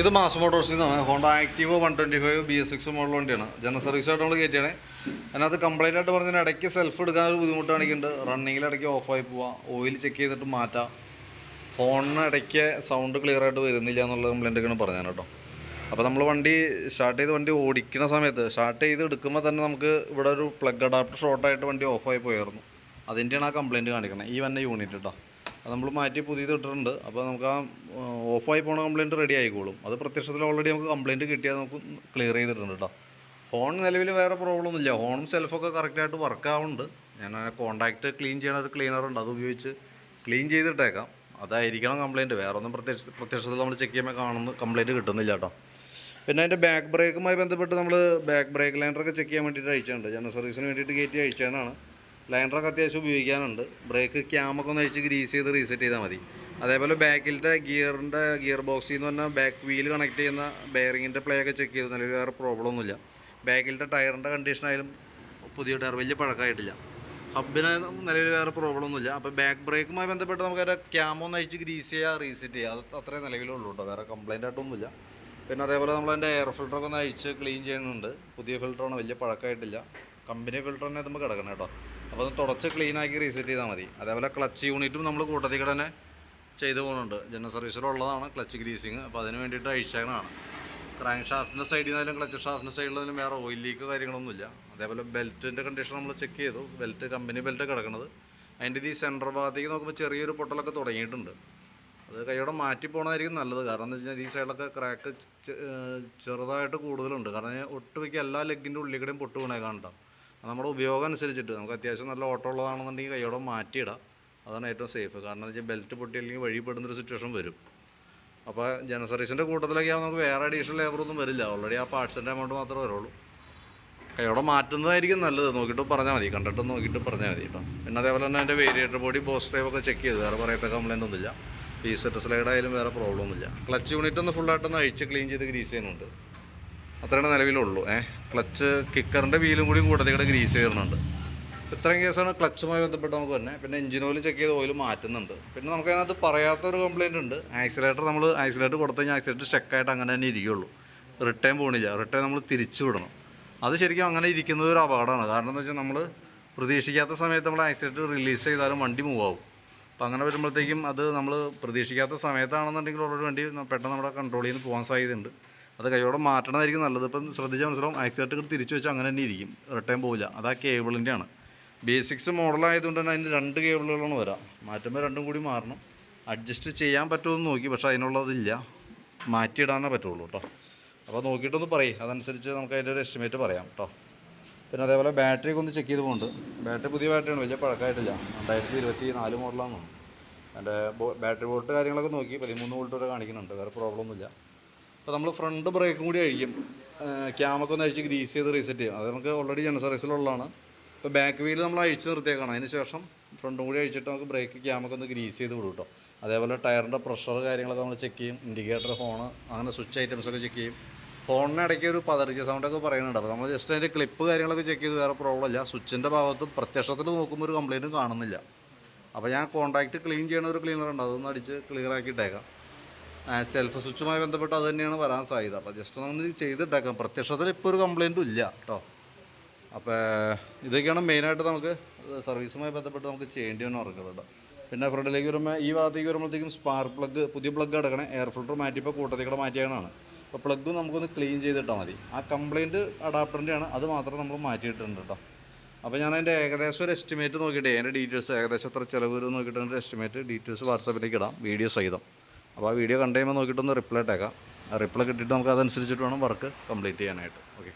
ഇത് മാസ് മോട്ടോഴ്സിൽ നിന്നാണ് Honda Activa one twenty five B S six model വണ്ടിയാണ്. ജനറൽ സർവീസ് ആയിട്ട് നമ്മൾ കയറ്റിയാണ്. അതിനകത്ത് കംപ്ലൈന്റ് ആയിട്ട് പറഞ്ഞാൽ ഇടയ്ക്ക് സെൽഫ് എടുക്കാൻ ഒരു ബുദ്ധിമുട്ട് കാണിക്കുന്നുണ്ട് റണ്ണിങ്ങിൽ ഇടയ്ക്ക് ഓഫായി പോവാം. ഓയിൽ ചെക്ക് ചെയ്തിട്ട് മാറ്റാം. ഫോണിന് ഇടയ്ക്ക് സൗണ്ട് ക്ലിയർ ആയിട്ട് വരുന്നില്ല എന്നുള്ള കംപ്ലൈന്റൊക്കെയാണ് പറഞ്ഞത് കേട്ടോ. അപ്പോൾ നമ്മൾ വണ്ടി സ്റ്റാർട്ട് ചെയ്ത് വണ്ടി ഓടിക്കുന്ന സമയത്ത് സ്റ്റാർട്ട് ചെയ്ത് എടുക്കുമ്പോൾ തന്നെ നമുക്ക് ഇവിടെ ഒരു പ്ലഗ് അഡാപ്റ്റർ ഷോർട്ടായിട്ട് വണ്ടി ഓഫായി പോയായിരുന്നു. അതിന്റെയാണ് ആ കംപ്ലൈന്റ് കാണിക്കുന്നത് ഈ വന്ന യൂണിറ്റ് കേട്ടോ അത് നമ്മൾ മാറ്റി പുതിയത് ഇട്ടിട്ടുണ്ട്. അപ്പോൾ നമുക്ക് ആ ഓഫായി പോണ കംപ്ലയിന്റ് റെഡി ആയിക്കോളും. അത് പ്രത്യക്ഷത്തിൽ ഓൾറെഡി നമുക്ക് കംപ്ലയിന്റ് കിട്ടിയാൽ നമുക്ക് ക്ലിയർ ചെയ്തിട്ടുണ്ട് കേട്ടോ ഹോൺ നിലവിൽ വേറെ പ്രോബ്ലം ഒന്നുമില്ല. ഹോണും സെൽഫൊക്കെ കറക്റ്റായിട്ട് വർക്ക് ആവുന്നുണ്ട്. ഞാൻ കോൺടാക്റ്റ് ക്ലീൻ ചെയ്യണ ഒരു ക്ലീനർ ഉണ്ട്. അത് ഉപയോഗിച്ച് ക്ലീൻ ചെയ്തിട്ടേക്കാം. അതായിരിക്കണം കംപ്ലയിന്റ് വേറെ ഒന്നും പ്രത്യക്ഷ പ്രത്യക്ഷത്തിൽ നമ്മൾ ചെക്ക് ചെയ്യുമ്പോൾ കാണുന്ന കംപ്ലയിന്റ് കിട്ടുന്നില്ല കേട്ടോ പിന്നെ അതിന്റെ ബാക്ക് ബ്രേക്കുമായി ബന്ധപ്പെട്ട് നമ്മൾ ബാക്ക് ബ്രേക്ക് ലൈനറൊക്കെ ചെക്ക് ചെയ്യാൻ വേണ്ടിയിട്ട് അയച്ചിട്ടുണ്ട്. ജനറൽ സർവീസിന് വേണ്ടിയിട്ട് കയറ്റി അയച്ചതാണ്. ലൈനറൊക്കെ അത്യാവശ്യം ഉപയോഗിക്കാനുണ്ട്. ബ്രേക്ക് ക്യാമൊക്കെ ഒന്ന് അഴിച്ച് ഗ്രീസ് ചെയ്ത് റീസെറ്റ് ചെയ്താൽ മതി. അതേപോലെ ബാക്കിലത്തെ ഗിയറിന്റെ ഗിയർ ബോക്സിൽ നിന്ന് പറഞ്ഞാൽ ബാക്ക് വീൽ കണക്ട് ചെയ്യുന്ന ബെയറിങ്ങിന്റെ പ്ലേ ഒക്കെ ചെക്ക് ചെയ്ത് നിലവിൽ വേറെ പ്രോബ്ലം ഒന്നുമില്ല. ബാക്കിലത്തെ ടയറിന്റെ കണ്ടീഷൻ ആയാലും പുതിയ ടയർ വലിയ പഴക്കമായിട്ടില്ല. ഹബിന് നിലവിൽ വേറെ പ്രോബ്ലം ഒന്നുമില്ല. അപ്പോൾ ബാക്ക് ബ്രേക്കുമായി ബന്ധപ്പെട്ട് നമുക്ക് അതിന്റെ ക്യാമോ ഒന്ന് അഴിച്ച് ഗ്രീസ് ചെയ്യുക റീസെറ്റ് ചെയ്യുക അത് അത്രേ നിലവിലുള്ളൂ കേട്ടോ. വേറെ കംപ്ലൈന്റ് ആയിട്ടൊന്നുമില്ല പിന്നെ അതേപോലെ നമ്മൾ അതിന്റെ എയർ ഫിൽറ്ററൊക്കെ ഒന്ന് അഴിച്ച് ക്ലീൻ ചെയ്യുന്നുണ്ട്. പുതിയ ഫിൽറ്ററാണ് വലിയ പഴക്കമായിട്ടില്ല. കമ്പനി തന്നെ നമ്മൾ കിടക്കണം കേട്ടോ. അപ്പോൾ അത് തുടച്ച് ക്ലീനാക്കി റീസെറ്റ് ചെയ്താൽ മതി. അതേപോലെ ക്ലച്ച് യൂണിറ്റും നമ്മൾ കൂട്ടത്തിൽ കൂടെ തന്നെ ചെയ്തു പോകുന്നുണ്ട്. ജനറൽ സർവീസിലുള്ളതാണ് ക്ലച്ച് ഗ്രീസിങ് അപ്പോൾ അതിന് വേണ്ടിയിട്ട് അഴിച്ചേക്കണതാണ്. ക്രാങ്ക് ഷാഫ്റ്റിന്റെ സൈഡിൽ നിന്നാലും ക്ലച്ച് ഷാഫ്റ്റിന്റെ സൈഡിലും വേറെ ഓയിൽ ലീക്ക് കാര്യങ്ങളൊന്നുമില്ല അതേപോലെ ബെൽറ്റിന്റെ കണ്ടീഷൻ നമ്മൾ ചെക്ക് ചെയ്തു. ബെൽറ്റ് കമ്പനി ബെൽറ്റ് കിടക്കുന്നത് അതിന്റെ ഈ സെന്റർ ഭാഗത്തേക്ക് നോക്കുമ്പോൾ ചെറിയൊരു പൊട്ടലൊക്കെ തുടങ്ങിയിട്ടുണ്ട്. അത് കൈയോടെ മാറ്റി പോകണമായിരിക്കും നല്ലത്. കാരണം എന്താ വെച്ചാൽ ഈ സൈഡിലൊക്കെ ക്രാക്ക് ചെറുതായിട്ട് കൂടുതലുണ്ട്. കാരണം ഒട്ടുമിക്ക എല്ലാ ലെഗിന്റെ ഉള്ളിൽ കൂടെയും പൊട്ട് കാണണ്ട നമ്മുടെ ഉപയോഗം അനുസരിച്ചിട്ട് നമുക്ക് അത്യാവശ്യം നല്ല ഓട്ടം ഉള്ളതാണെന്നുണ്ടെങ്കിൽ കൈയോടെ മാറ്റിയിടാം. അതാണ് ഏറ്റവും സേഫ് കാരണം വെച്ചാൽ ബെൽറ്റ് പൊട്ടി അല്ലെങ്കിൽ വഴിപ്പെടുന്നൊരു സിറ്റുവേഷൻ വരും. അപ്പോൾ ജനസർവീസിന്റെ കൂട്ടത്തിലൊക്കെ ആകുമ്പോൾ നമുക്ക് വേറെ അഡീഷണൽ ലേബറൊന്നും വരില്ല. ഓൾറെഡി ആ പാർട്സിന്റെ എമൗണ്ട് മാത്രമേ വരുള്ളൂ. കൈയോടെ മാറ്റുന്നതായിരിക്കും നല്ലത്. നോക്കിയിട്ട് പറഞ്ഞാൽ മതി. കണ്ടിട്ട് നോക്കിയിട്ട് പറഞ്ഞാൽ മതി കേട്ടോ. പിന്നെ അതേപോലെ തന്നെ അതിന്റെ വേരിയേറ്റർ ബോഡി ബോസ് ഡ്രൈവ് ഒക്കെ ചെക്ക് ചെയ്തു. വേറെ പറയത്ത കംപ്ലൈന്റ് ഒന്നുമില്ല. പീസെറ്റ് സ്ലൈഡ് ആയാലും വേറെ പ്രോബ്ലം ഒന്നുമില്ല. ക്ലച്ച് യൂണിറ്റ് ഒന്ന് ഫുള്ളായിട്ടൊന്ന് അഴിച്ച് ക്ലീൻ ചെയ്ത് ഗ്രീസ് ചെയ്യുന്നുണ്ട്. അത്രയാണ് നിലവിലുള്ളൂ. ഏഹ് ക്ലച്ച് കിക്കറിന്റെ വീലും കൂടി കൂട്ടത്തിൽ കൂടെ ഗ്രീസ് ചെയ്യുന്നുണ്ട് ഇത്രയും കേസാണ് ക്ലച്ചുമായി ബന്ധപ്പെട്ട് നമുക്ക് തന്നെ പിന്നെ എഞ്ചിൻ ഓയിൽ ചെക്ക് ചെയ്ത് ഓയിൽ മാറ്റുന്നുണ്ട്. പിന്നെ നമുക്ക് അതിനകത്ത് പറയാത്തൊരു കംപ്ലയിന്റ് ഉണ്ട്. ആക്സിലേറ്റർ നമ്മൾ ആക്സിലേറ്റർ കൊടുത്തു കഴിഞ്ഞാൽ ആക്സിലേറ്റർ സ്റ്റക്കായിട്ട് അങ്ങനെ തന്നെ ഇരിക്കുകയുള്ളൂ റിട്ടേൺ പോണില്ല. റിട്ടേൺ നമ്മൾ തിരിച്ചു വിടണം. അത് ശരിക്കും അങ്ങനെ ഇരിക്കുന്നത് ഒരു അപകടമാണ്. കാരണം എന്താ വെച്ചാൽ നമ്മൾ പ്രതീക്ഷിക്കാത്ത സമയത്ത് നമ്മൾ ആക്സിലേറ്റർ റിലീസ് ചെയ്താലും വണ്ടി മൂവ് ആവും. അപ്പോൾ അങ്ങനെ വരുമ്പോഴത്തേക്കും അത് നമ്മൾ പ്രതീക്ഷിക്കാത്ത സമയത്താണെന്നുണ്ടെങ്കിൽ ഓൾറെഡി വണ്ടി പെട്ടെന്ന് നമ്മുടെ കൺട്രോളിൽ നിന്ന് പോകാൻ സാധ്യതയുണ്ട്. അത് കൈയോടെ മാറ്റണമായിരിക്കും നല്ലത്. ഇപ്പം ശ്രദ്ധിച്ചാൽ മനസ്സിലാവും. ആക്സിലേറ്റർ തിരിച്ചു വെച്ചാൽ അങ്ങനെ തന്നെ ഇരിക്കും. റിട്ടേൺ പോവില്ല. അത് ആ കേബിളിന്റെ ആണ് ബേസിക്സ് മോഡലായതുകൊണ്ട് തന്നെ അതിന് രണ്ട് കേബിളുകളാണ് വരാം. മാറ്റുമ്പോൾ രണ്ടും കൂടി മാറണം. അഡ്ജസ്റ്റ് ചെയ്യാൻ പറ്റുമെന്ന് നോക്കി. പക്ഷേ അതിനുള്ളതില്ല. മാറ്റിയിടാനേ പറ്റുള്ളൂ കേട്ടോ. അപ്പോൾ നോക്കിയിട്ടൊന്ന് പറയും. അതനുസരിച്ച് നമുക്ക് അതിന്റെ ഒരു എസ്റ്റിമേറ്റ് പറയാം കേട്ടോ. പിന്നെ അതേപോലെ ബാറ്ററി ഒക്കെ ഒന്ന് ചെക്ക് ചെയ്ത് പോകുന്നുണ്ട് ബാറ്ററി പുതിയ ബാറ്ററിയാണ്. വലിയ പഴക്കമായിട്ടില്ല. രണ്ടായിരത്തി ഇരുപത്തി നാല് മോഡലാണെന്ന് തോന്നുന്നു. അതിന്റെ ബാറ്ററി വോൾട്ട് കാര്യങ്ങളൊക്കെ നോക്കി. പതിമൂന്ന് വോൾട്ട് വരെ കാണിക്കുന്നുണ്ട്. വേറെ പ്രോബ്ലം ഒന്നുമില്ല. അപ്പോൾ നമ്മൾ ഫ്രണ്ട് ബ്രേക്കും കൂടി അഴിക്കും ക്യാമൊക്കെ ഒന്ന് അഴിച്ച് ഗ്രീസ് ചെയ്ത് റീസെറ്റ് ചെയ്യും. അത് നമുക്ക് ഓൾറെഡി ജന സർവീസിലുള്ളതാണ് ഇപ്പോൾ ബാക്ക് വീൽ നമ്മൾ അഴിച്ച് നിർത്തിയേക്കണം. അതിന് ശേഷം ഫ്രണ്ടും കൂടി അഴിച്ചിട്ട് നമുക്ക് ബ്രേക്ക് ക്യാമൊക്കെ ഒന്ന് ഗ്രീസ് ചെയ്ത് വിടും കേട്ടോ അതേപോലെ ടയറിന്റെ പ്രഷർ കാര്യങ്ങളൊക്കെ നമ്മൾ ചെക്ക് ചെയ്യും. ഇൻഡിക്കേറ്റർ ഫോണ് അങ്ങനെ സ്വിച്ച് ഐറ്റംസ് ഒക്കെ ചെക്ക് ചെയ്യും. ഫോണിന് ഇടയ്ക്ക് ഒരു പതറിച്ച സൗണ്ടൊക്കെ പറയുന്നുണ്ട്. അപ്പോൾ നമ്മൾ ജസ്റ്റ് അതിന്റെ ക്ലിപ്പ് കാര്യങ്ങളൊക്കെ ചെക്ക് ചെയ്ത് വേറെ പ്രോബ്ലം ഇല്ല. സ്വിച്ചിന്റെ ഭാഗത്തും പ്രത്യക്ഷത്തിൽ നോക്കുമ്പോൾ ഒരു കംപ്ലയിന്റും കാണുന്നില്ല. അപ്പോൾ ഞാൻ കോൺടാക്റ്റ് ക്ലീൻ ചെയ്യണ ഒരു ക്ലീനർ ഉണ്ട്. അതൊന്ന് അടിച്ച് ക്ലിയർ ആക്കിയിട്ടേക്കാം. സെൽഫ് സ്വിച്ചുമായി ബന്ധപ്പെട്ട് അത് തന്നെയാണ് വരാൻ സാധ്യത. അപ്പോൾ ജസ്റ്റ് ഒന്ന് ചെയ്തിട്ടേക്കാം. പ്രത്യക്ഷത്തിൽ ഇപ്പോൾ ഒരു കംപ്ലൈന്റും ഇല്ല കേട്ടോ അപ്പോൾ ഇതൊക്കെയാണ് മെയിനായിട്ട് നമുക്ക് സർവീസുമായി ബന്ധപ്പെട്ട് നമുക്ക് ചെയ്യേണ്ടി വന്ന് ഉറങ്ങുന്നുണ്ട് പിന്നെ ഫ്രണ്ടിലേക്ക് വരുമ്പോൾ ഈ ഭാഗത്തേക്ക് വരുമ്പോഴത്തേക്കും സ്പാർക്ക് പ്ലഗ് പുതിയ പ്ലഗ് അടക്കണേ എയർ ഫിൽറ്റർ മാറ്റിയപ്പോൾ കൂട്ടത്തിൽ മാറ്റിയാണ് അപ്പോൾ പ്ലഗ് നമുക്കൊന്ന് ക്ലീൻ ചെയ്തിട്ടാൽ മതി. ആ കംപ്ലൈന്റ് അഡാപ്റ്ററിന്റെയാണ് അത് മാത്രം നമ്മൾ മാറ്റിയിട്ടുണ്ട് കേട്ടോ അപ്പോൾ ഞാൻ അതിന്റെ ഏകദേശം ഒരു എസ്റ്റിമേറ്റ് നോക്കിയിട്ട് അതിന്റെ ഡീറ്റെയിൽസ് ഏകദേശം എത്ര ചിലവ് വരും നോക്കിയിട്ട് എസ്റ്റിമേറ്റ് ഡീറ്റെയിൽസ് വാട്സാപ്പിലേക്ക് ഇടാം വീഡിയോ സഹിതം. അപ്പോൾ ആ വീഡിയോ കണ്ടു കഴിയുമ്പോൾ നോക്കിയിട്ടൊന്ന് റിപ്ലൈ ഇട്ടേക്കാം. ആ റിപ്ലൈ കിട്ടിയിട്ട് നമുക്ക് അതനുസരിച്ചിട്ട് വേണം വർക്ക് കംപ്ലീറ്റ് ചെയ്യാനായിട്ട്. ഓക്കെ